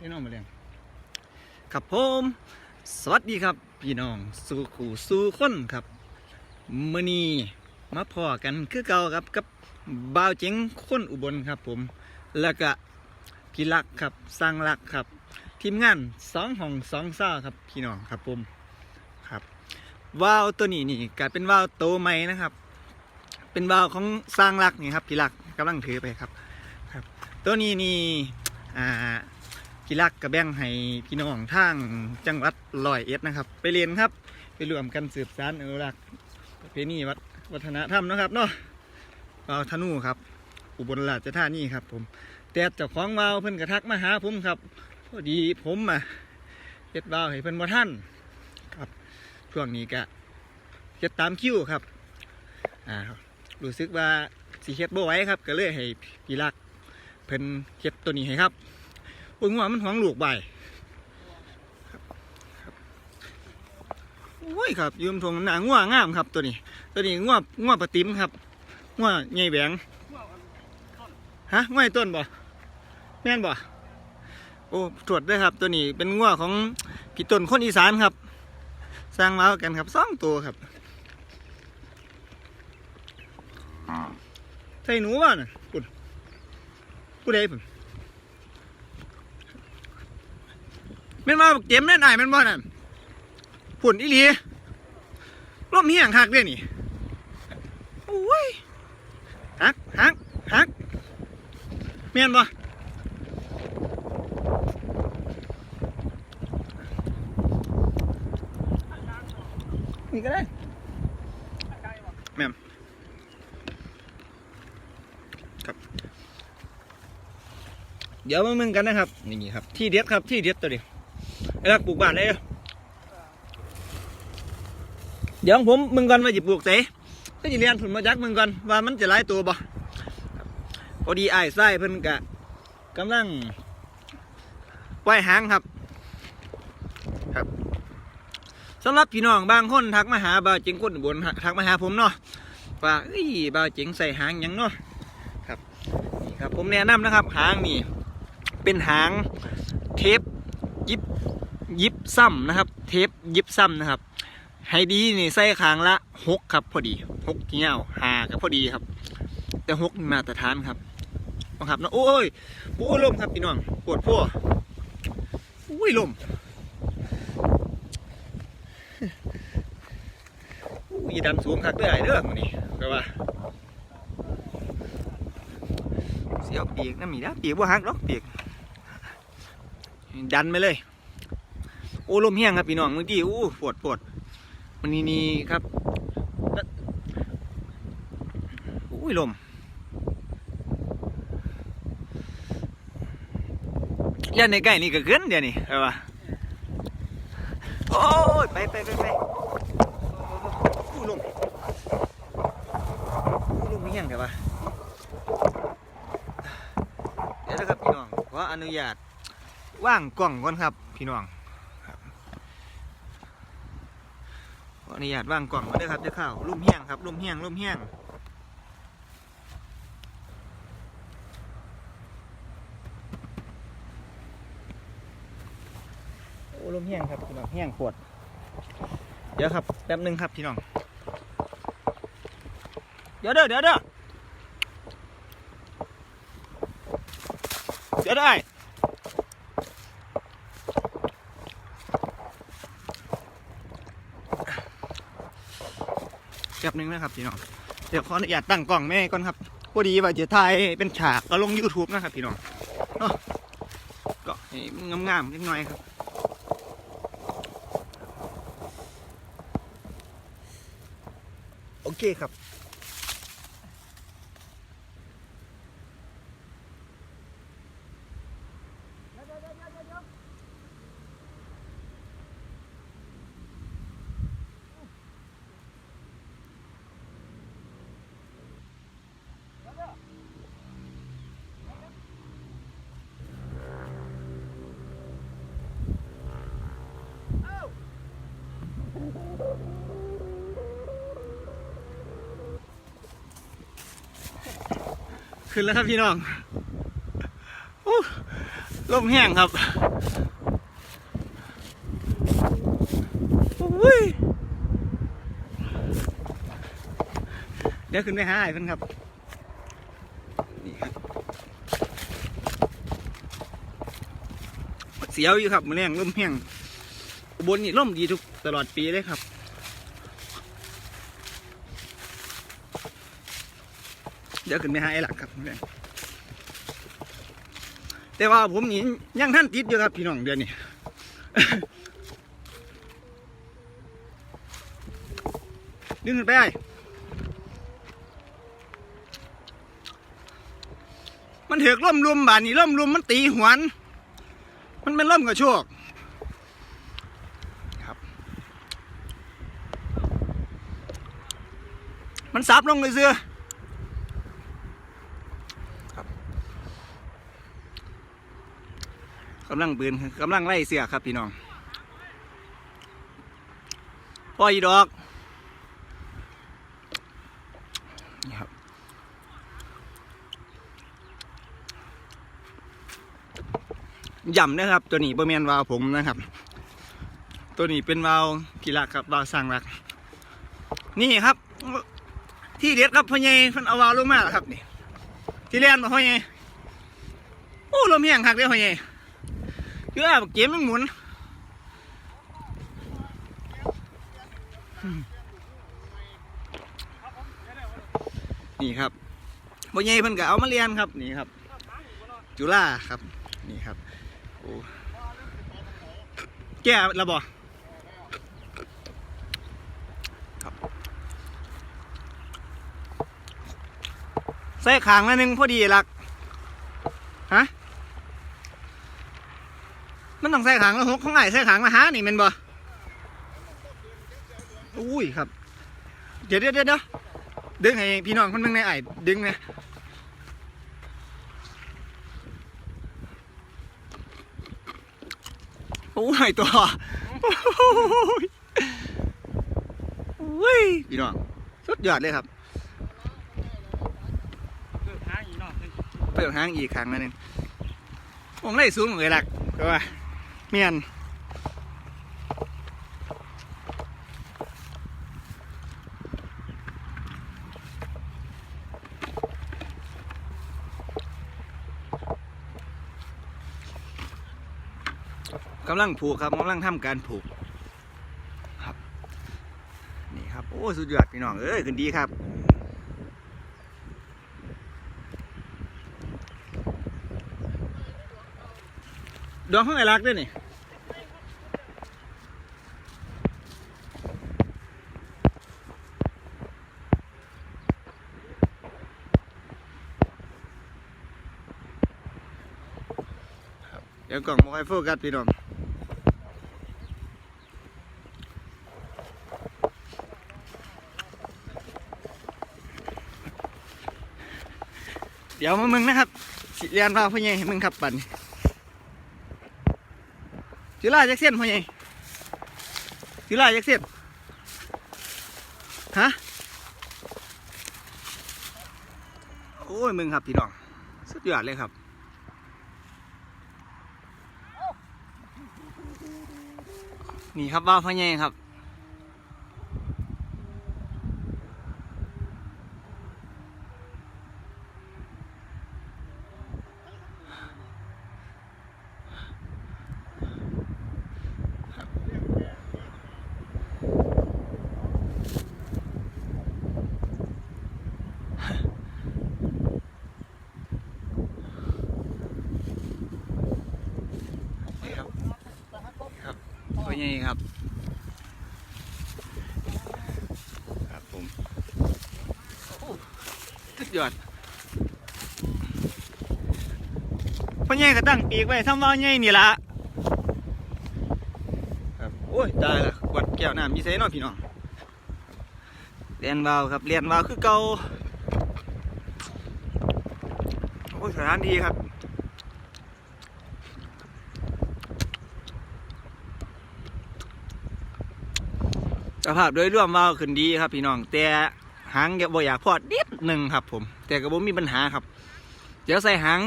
พี่น้องมาเรียงครับผมสวัสดีครับ พี่น้องสู่ขู่สู่คนครับมื่อนี้มาพอกันคือเก่าครับกับบ่าวเจ๋งคนอุบลครับผม แล้วก็พี่ลักครับสร้างลักครับ ทีมงานสองห้องสองซ่าครับพี่น้องครับผมครับว่าวตัวนี้นี่กลายเป็นว่าวโตใหม่นะครับ เป็นว่าวของสร้างลักนี่ครับพี่ลักกำลังถือไปครับครับ ตัวนี้นี่อ่า กษณ์กกระแบ่งให้พี่น้องทางจังหวัดร้อยเอ็ดนะครับ ไปเรียนครับ ไปรวมกันสืบสานอนุรักษ์ประเพณีวัดวัฒนธรรมนะครับเนาะว่าวธนูครับ อุบลราชธานีครับ ผม แต่เจ้าของวาวเพิ่นกระทักมาหาผมครับพอดีผมอะเฮ็ดวาวให้เพิ่นบ่ท่านครับช่วงนี้ก็เฮ็ดตามคิวครับอ่ารู้สึกว่าสิเฮ็ดบ่ไหวครับ ก็เลยให้พี่รักเพิ่นเฮ็ดตัวนี้ให้ครับ โอ้ยงัวมันหวงลูกใบโอ้ยครับ ยืมทงหนางัวงามครับ ตัวนี้ ตัวนี้งัวงัวปลาติ๋มครับงัวใหญ่แหวงฮะงัวไอต้นบ่แม่นบ่โอ้ตรวจด้วยครับ ตัวนี้เป็นงัวของพี่ต้นคนอีสานครับ สร้างมากันครับสองตัวครับใส่หนูว่านะปุ่นผู้ใดปุ่น ม่นมาบักเจ็มแม่นไอ้ายแม่นบ่น่ะปุ่นอีหลีร่มเฮียงคักเด้นี่โอ้ยฮักฮักฮักแม่นบ่นี่ก็ได้แม่มครับ เดี๋ยวมามึงกันนะครับ นี่ครับ ที่เด็ดครับ ที่เด็ดตัวเดียว ไอ้รักปลูกบ้านเลยเด้อเดี๋ยวผมมึงก่อนว่าจะปลูกเสก็จะเรียนผลมาจากมึงก่อนว่ามันจะไล่ตัวบ่พอดีไอ้ไส้เพิ่นกะกำลังว่ายหางครับสำหรับพี่น้องบางคนทักมาหาบ่าวเจ๋งคนอุบนทักมาหาผมเนาะว่าเอ้ยบ่าวเจ๋งใส่หางยังเนาะครับนี่ครับ ผมแนะนำนะครับ หางนี่ เป็นหางเทปยิบ ยิบซ้ำนะครับ เทปยิบซ้ำนะครับให้ดีนี่ใส่คางละหกครับพอดีหกเงี้ยวหากับพอดีครับ แต่หกมาตรฐานครับนะครับนะโอ้ยโอ้ยลมครับพี่น้องปวดพัวโอ้ยลมอุ้ยดันสูงคักเด้อไอ้เด้อมื้อนี้ก็ว่าเสียวปียกน้ำมีนะเปียกบ่หักหรอกเปียกดันไปเลย โอ้ลมแห้งครับพี่น้องเมื้อกี้อู้ปวดปวดมันนี่นี่ครับอุ้ยลมยันในใกล้นี่ก็ขึ้นเดี๋ยวนี้ใช่ปะโอ้ยไปไปไปไปอู้ลมอู้ลมไม่ยังเดี๋ยววะเดี๋ยวนะครับพี่น้องขออนุญาตว่างกล่องก่อนครับพี่น้องครับข ออนุญาตว่างกล่องมาด้วยครับเดี๋ยวเข้าลุ่มเฮี้ยงครับลุ่มเฮี้ยงลุ่มเฮี้ยงโอ้ลุ่มเฮี้ยงครับพี่น้องเฮี้ยงขวด เดี๋ยวครับแป๊บหนึงครับพี่น้องเดี๋ยวเด้อเดี๋ยวเด้อเดี๋ยวได้ แป๊บนึงนะครับพี่น้องเดี๋ยวขออนุญาตตั้งกล้องแม่ก่อนครับพอดีว่าจะถ่ายเป็นฉากก็ลง YouTube นะครับพี่น้องเนาะก็งามๆนิดหน่อยครับโอเคครับ ขึ้นแล้วครับพี่น้องอลมแห้งครับเดี๋ยวขึ้นไปหาไอ้เพิ่นครับนี่ครับ เสียวอยู่ครับมือแรงลมแห้งอุบลนี่ลมดีทุกตลอดปีเลยครับ เดี๋ยวขึ้นไปหาไอ้หลักครับ แต่ว่าผมนี่ยังท่านติดอยู่ครับพี่น้องเดือนนี้ดึงขึ้นไปไอ้มันเถือกล่มรุมบานนี้ล่มรุมมันตีหวน มันเป็นล่มกระโชกครับ มันซับลงเลยเสือครับกำลังปืนกำลังไล่เสือครับพี่น้องพ่ออีดอกนี่ครับย่ำนะครับ ตัวนี้ประเมียนวาวผมนะครับ ตัวนี้เป็นวาวกีฬาครับวาวสร้างรัก นี่ครับ ที่เด็ดครับพ่อใหญ่เพิ่นเอาวาวลงมาแล้วครับนี่ที่เรียนมาพ่อใหญ่โอ้ลมแห้งคักเด้อพ่อใหญ่ คือว่าเกมมันหมุนนี่ครับพ่อใหญ่เพิ่นก็เอามาเรียนครับนี่ครับ จุฬาครับ นี่ครับโอ้แก่ระบอใส่ขางมาหนึ่งพอดีหลัก ฮะ มันต้องใส่ขางแล้วหกของไอ้ใส่ขางมาหานี่แมันบ่อุ้ยครับ เดี๋ยวเดี๋ยวเดี๋ยวดึงให้พี่น้องคนหนึงในไอ้ดึงนะโอ้ยตัวโอ้ยอุ้ยพี่น้องสุดยอดเลยครับเปิดห้างอีกครั้งแล้วนึงผมไล่สูงเหมือนกันหลักก็ว่า เมียนกำลังผูกครับกำลังทำการผูกครับ นี่ครับ โอ้ สุดยอดพี่น้อง เอ้ยขึ้นดีครับ ดวงของไอ้รักด้วยนี่เดี๋ยวกล่องมาให้โฟกัสพี่น้องเดี๋ยวมามึงนะครับสิเรียนพาพ่อใหญ่ให้มึงขับปั่น จุฬาจักเส้นพ่อใหญ่จุฬาจักเส้นฮะโอ้ยมึงครับพี่น้องสุดยอดเลยครับนี่ครับว่าพ่อใหญ่ครับ นี่ครับ ครับพ่อใหญ่ครับ ครับผมโอ้สุด ยอดพ่อใหญ่ก็ตั้งปีกไว้ทำว่าใหญ่นี่ละครับโอ้ยตายละขวดแก้วน้ำมีเซนอพี่น้องเรียนวาวครับเรียนวาวคือเก่าโอ้ยสถานที่ครับสภาพโดยรวมว่าขึ้นดีครับพี่น้องแต่ หางก็บ่อยากพอดนิดหนึ่งครับ ผม แต่ก็บ่มีปัญหาครับ เดี๋ยวใส่หาง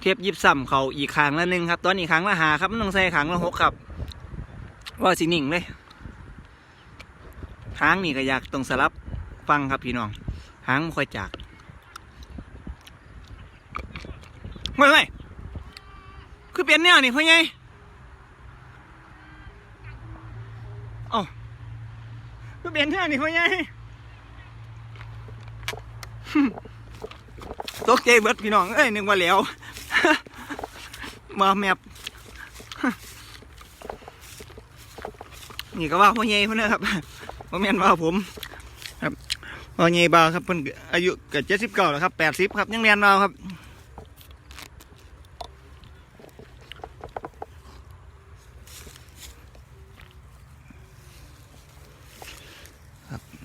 เทปยิบซ้ำเขาอีกครั้งละหนึ่งครับ ตอนนี้ครั้งละหาครับมันต้องใส่ครั้งละหกครับ ว่าสิหนิ่งเลยหางนี่ก็อยากต้องสลับฟังครับพี่น้องหางไม่ค่อยจากไม่ไม่คือเปลี่ยนแนวนี่พ่อใหญ่เอ้าคือเปลี่ยนแนวนี่พ่อใหญ่ ตกใจเบิดพี่น้อง เอ้ยนึกว่าแล้วมาแมบนี่ก็ว่าพ่อใหญ่เพิ่นนะครับพ่อแม่นว่าผม ครับพ่อใหญ่บ่าวครับเพิ่นอายุเกิดเจ็ดสิบเก้าแล้วครับแปดสิบครับยังเรียนเราครับ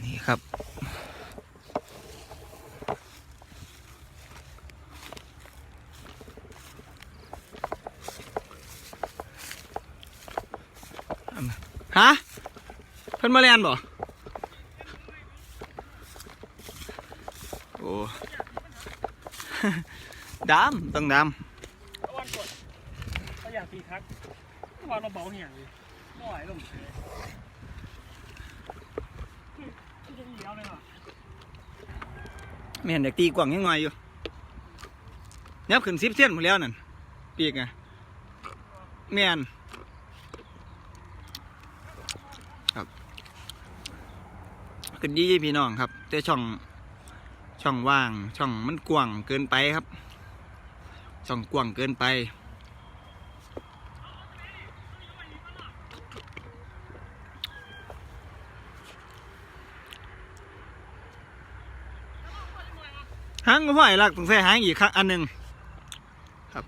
นี่ครับ ฮะเพิ่นมาเรียนบ่โอ้ดำต้องดเอาวันกดก็อย่างตีคักวันเราเบาเหี่ยงเลยไม่ไหวลงเลยคือยังเดียวเลยว่ะำไม่เห็นเด็กตีกว่างยังไงอยู่เนี้ยขึ้นสิบเส้นหมดแล้วนั่นปีกไงแม่นครับ ขึ้นดีพี่น้องครับ แต่ช่องช่องว่าง ช่องมันกว้างเกินไปครับ ช่องกว้างเกินไป หางก็พ่อไอ้ลักต้องใส่หางอีกครั้งอันหนึ่งครับ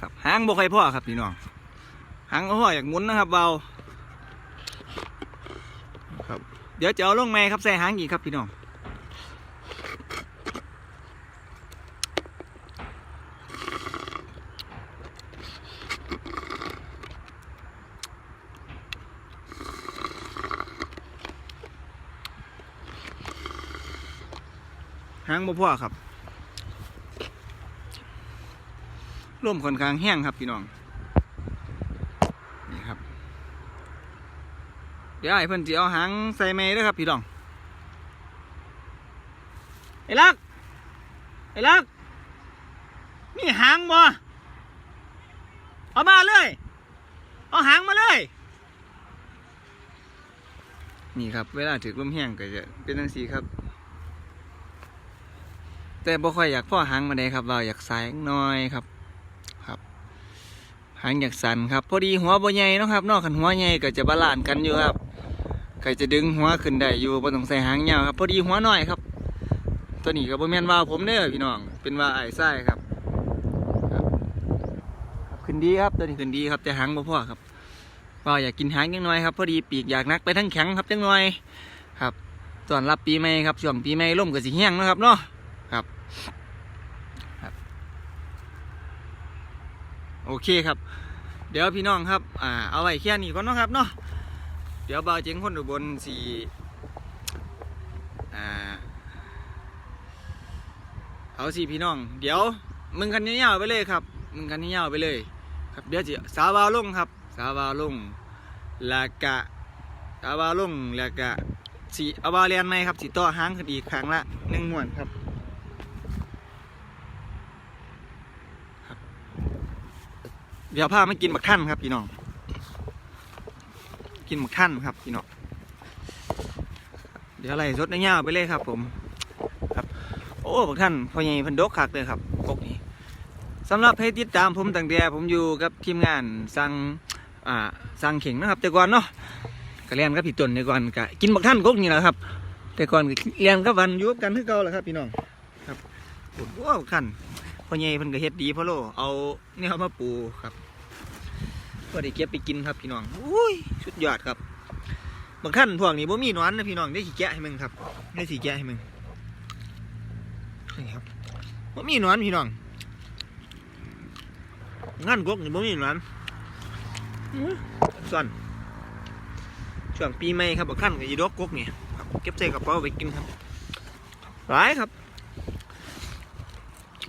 ครับหางบ่ค่อยพ่อครับพี่น้องหางก็พ่ออยากหมุนนะครับเบาครับ เดี๋ยวจะเอาลงแม่ครับใส่หางอีกครับพี่น้องหางบ่พ่อครับร่มค่อนข้างแห้งครับพี่น้องนี่ครับ เดี๋ยวไอ้เพิ่อนจะเอาหางใส่แม่ด้วยครับพี่น้องไอ้ลักไอ้ลักมีหางบ่เอามาเลย เอาหางมาเลย นี่ครับ เวลาถือลมแห้งก็จะเป็นจังซีครับ แต่บ่ค่อยอยากพ่อหางมาได้ครับ เราอยากสายน้อยครับครับหางอยากสั่นครับ พอดีหัวบ่ใหญ่นะครับนอกขันหัวใหญ่ก็จะบาลานซ์กันอยู่ครับ ใครจะดึงหัวขึ้นได้อยู่บ่ต้องใส่หางยาวครับ พอดีหัวหน้อยครับ ตัวนี้ก็บ่แม่นว่าผมเด้อพี่น้อง เป็นว่าไอ้ไส้ครับขึ้นดีครับตัวนี้ขึ้นดีครับแต่หางบ่พอครับว่าอยากกินหางจังน้อยครับพอดีปีกอยากนักไปทั้งแข็งครับจังน้อยครับตอนรับปีใหม่ครับช่วงปีใหม่ล่มก็สิแห้งนะครับเนาะครับครับ โอเคครับ เดี๋ยวพี่น้องครับอ่าเอาไว้แค่นี้ก่อนเนาะครับเนาะ เดี๋ยวบ่าวเจ๋งคนอุบลสีอ่าเอาสิพี่น้อง เดี๋ยวมึงกันยาวไปเลยครับ มึงกันยาวไปเลย ครับเดี๋ยวจะสาวาวลงครับ สาวาวลงล้วกะสาวาวลงล้วกะสีเอาบาวเรียนไหมครับสีต่อหางขึ้นอีกครั้งละหนึ่งหน่วนครับเดี๋ยวพามากินบักท่านครับพี่น้อง กินบักท่านครับพี่น้องเดี๋ยวอะไรสดในย่าไปเลยครับ ผมครับ โอ้บักท่านพ่อใหญ่พันดกคักเลยครับกกนี้สำหรับให้ติดตามผมตั้งแต่ผมอยู่กับทีมงานสั่งอ่าสั่งเข่งนะครับแต่ก่อนเนาะก็เรียนกับพี่ตุนแต่ก่อนก็กินบักท่านกกนี่แหละครับ แต่ก่อนเรียนกับวันอยุบกันที่เก่าแหละครับ พี่น้องครับโอ้โหบักท่านพ่อใหญ่เพิ่นก็เฮ็ดดีพ่อโล เอาเนี่ยเอามาปูครับ ก็ได้เก็บไปกินครับพี่น้องอุ้ยสุดยอดครับบางท่านพวกนี้บ่มีนอนนะพี่น้องได้สีแกะให้มึงครับได้สีแกะให้มึงนี่ครับบ่มีนอนพี่น้องงานกกนี่บ่มีนอนส่วนช่วงปีใหม่ครับบางท่านก็อีดอกกกนี่เก็บใส่กระเป๋าไปกินครับหลายครับ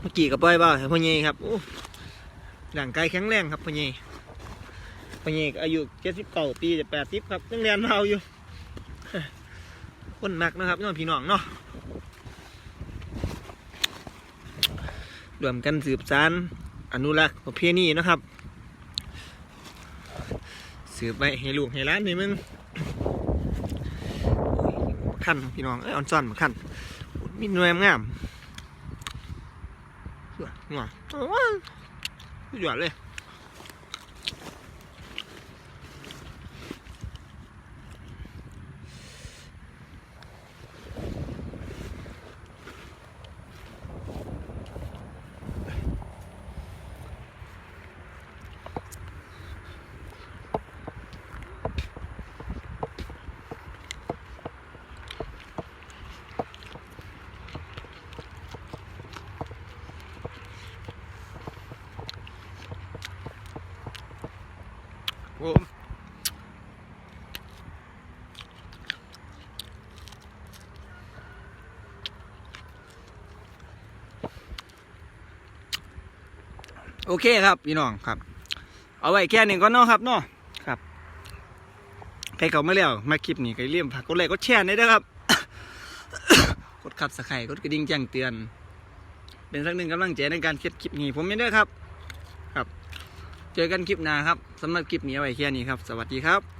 เมื่อกี้กับปล่อยบ้าพ่อเยครับโอ้ร่างกายแข็งแรงครับพ่อเย พ่อเย่ก็อายุเจ็ดสิบเก้าปีจะแปดสิบครับยังเรียนเมาอยู่คนหนักนะครับน้องพี่น้องเนาะรวมกันสืบสานอนุรักษ์ประเพณีนะครับ สืบไปให้ลูกให้ร้านนี่มึงขั้นพี่น้องเอ้ยออนซ่อนมาขั้นมีหน่วยงามหน่อยโอ้ยสุดยเลยโอ้ โอเคครับพี่น้องครับ เอาไว้แค่นี้ก็เนาะครับเนาะครับใครเขาไม่แล้วมาคลิปนี้ก็อย่าลืมผักกดไลค์กดแชร์หน่อยนะครับ กดขับสไครกดกระดิ่งแจ้งเตือน เป็นสักหนึ่งกำลังใจในการเขียนคลิปนี้ผมไม่ได้ครับ ครับ เจอกันคลิปหน้าครับสำหรับคลิปนี้เอาไว้แค่นี้ครับ สวัสดีครับ